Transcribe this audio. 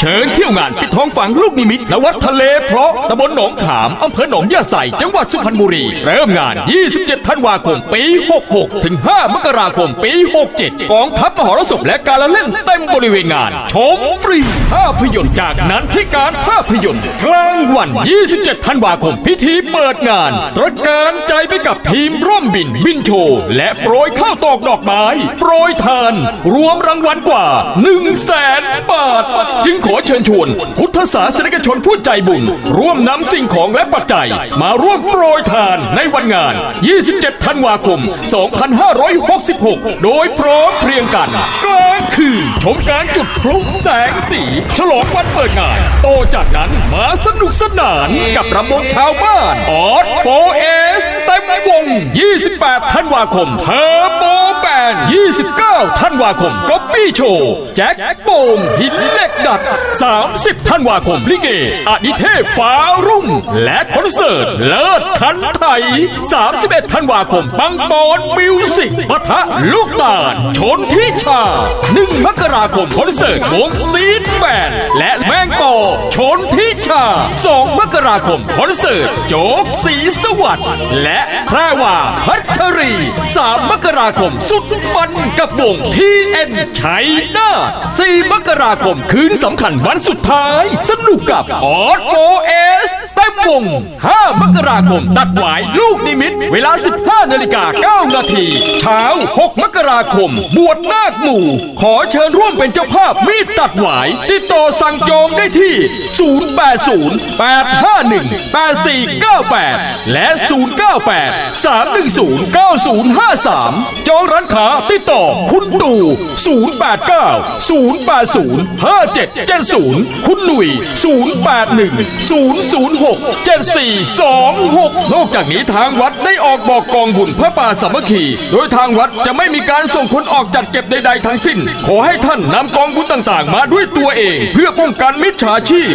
เชิญเที่ยวงานปิดทองฝังลูกนิมิตณวัดทะเลเพราะตำบลหนองขามอำเภอหนองยาใสจังหวัดสุพรรณบุรี เริ่มงาน 27 ธันวาคม ปี 66 ถึง 5 มกราคม ปี 67 กองทัพมหรสพและการละเล่นเต็มบริเวณงาน ชมฟรี ภาพยนตร์จากนั้นที่การภาพยนตร์กลางวัน 27 ธันวาคม พิธีเปิดงานตระการใจไปกับทีมร่วมบินบินโชว์และโปรยข้าวตอกดอกไม้โปรยทาน รวมรางวัลกว่า1 0 0 0 0แสนบาท จึงขอเชิญชวน พุทธศาสนิกชนผู้ใจบุญ ร่วมนำสิ่งของและปัจจัย มาร่วมโปรยทานในวันงาน 27 ธันวาคม 2566 โดยพร้อมเพรียงกันกลางคืนชมการจุดพลุแสงสี ฉลองวันเปิดงาน โตจากนั้นมาสนุกสนานกับรำวงชาวบ้านออดโฟเอสเต็มวง 28 ธันวาคมเทอร์โบ น 29 ธันวาคมก๊อปปี้โชว์ แจ็คโป่งหินเหล็กดัด 30 ธันวาคมลิเกอดิเทพฟ้ารุ่ง และคอนเสิร์ตเลิศคันไทย 31 ธันวาคมปังปอนมิวสิกปะทะลูกตาลชนทิชา 1 มกราคมคอนเสิร์ตวงซีดแบนด์และแมงปอชนทิ ชา 2 มกราคมคอนเสิร์ตโจ๊กสีสวัสดิ์และแพรวาพัชรี 3 มกราคมสุดมันกับวงทีเอ็นชัยนาท4มกราคมคืนสำคัญวันสุดท้าย สนุกกับออสโฟเอสเต็มวง 5 มกราคมตัดหวายลูกนิมิต เวลา 15นาฬิกา9นาทีเช้า 6 มกราคม บวชนาคหมู่ ขอเชิญร่วมเป็นเจ้าภาพมีดตัดหวาย ติดต่อสั่งจองได้ที่080 851 8498 และ 098 310 9053 จองร้านค้าติดต่อคุณตู่ 089 080 5770 คุณหนุ่ย 081 006 7426 นอกจากนี้ทางวัดได้ออกบอกกองบุญพระป่าสามัคคี โดยทางวัดจะไม่มีการส่งคนออกจัดเก็บใดๆทั้งสิ้น ขอให้ท่านนำกองบุญต่างๆ มาด้วยตัวเอง เพื่อป้องกันมิจฉาชีพ